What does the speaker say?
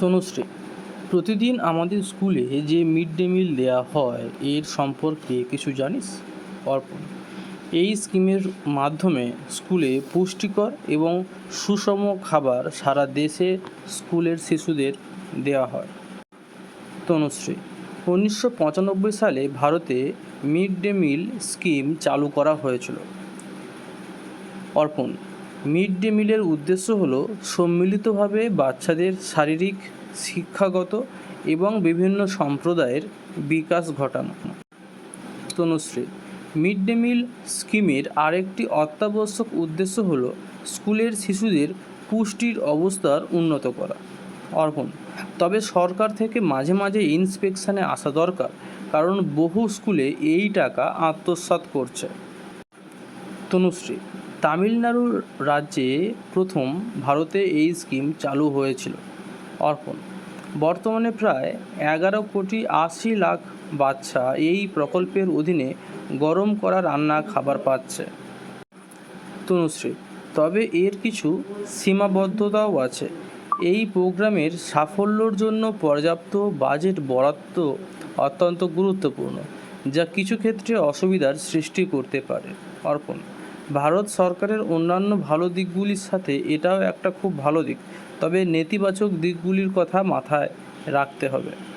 তনুশ্রী, প্রতিদিন আমাদের স্কুলে যে মিড ডে মিল দেওয়া হয়, এর সম্পর্কে কিছু জানিস? অর্পণ, এই স্কিমের মাধ্যমে স্কুলে পুষ্টিকর এবং সুষম খাবার সারা দেশে স্কুলের শিশুদের দেওয়া হয়। তনুশ্রী, উনিশশো পঁচানব্বই সালে ভারতে মিড ডে মিল স্কিম চালু করা হয়েছিল। অর্পণ মিড ডে মিলের উদ্দেশ্য হল সম্মিলিতভাবে বাচ্চাদের শারীরিক, শিক্ষাগত এবং বিভিন্ন সম্প্রদায়ের বিকাশ ঘটানো। তনুশ্রী, মিড ডে মিল স্কিমের আরেকটি অত্যাবশ্যক উদ্দেশ্য হল স্কুলের শিশুদের পুষ্টির অবস্থার উন্নত করা। অর্পণ, তবে সরকার থেকে মাঝে মাঝে ইন্সপেকশানে আসা দরকার, কারণ বহু স্কুলে এই টাকা আত্মসাৎ করছে। তনুশ্রী তামিলনাড়ু রাজ্যে প্রথম ভারতে এই স্কিম চালু হয়েছিল, অর্পণ। বর্তমানে প্রায় এগারো কোটি আশি লাখ বাচ্চা এই প্রকল্পের অধীনে গরম করা রান্না খাবার পাচ্ছে। তনুশ্রী, তবে এর কিছু সীমাবদ্ধতাও আছে। এই প্রোগ্রামের সাফল্যর জন্য পর্যাপ্ত বাজেট বরাদ্দ অত্যন্ত গুরুত্বপূর্ণ, যা কিছু ক্ষেত্রে অসুবিধার সৃষ্টি করতে পারে, অর্পণ। ভারত সরকারের অন্যান্য ভালো দিকগুলির সাথে এটাও একটা খুব ভালো দিক। তবে নেতিবাচক দিকগুলির কথা মাথায় রাখতে হবে।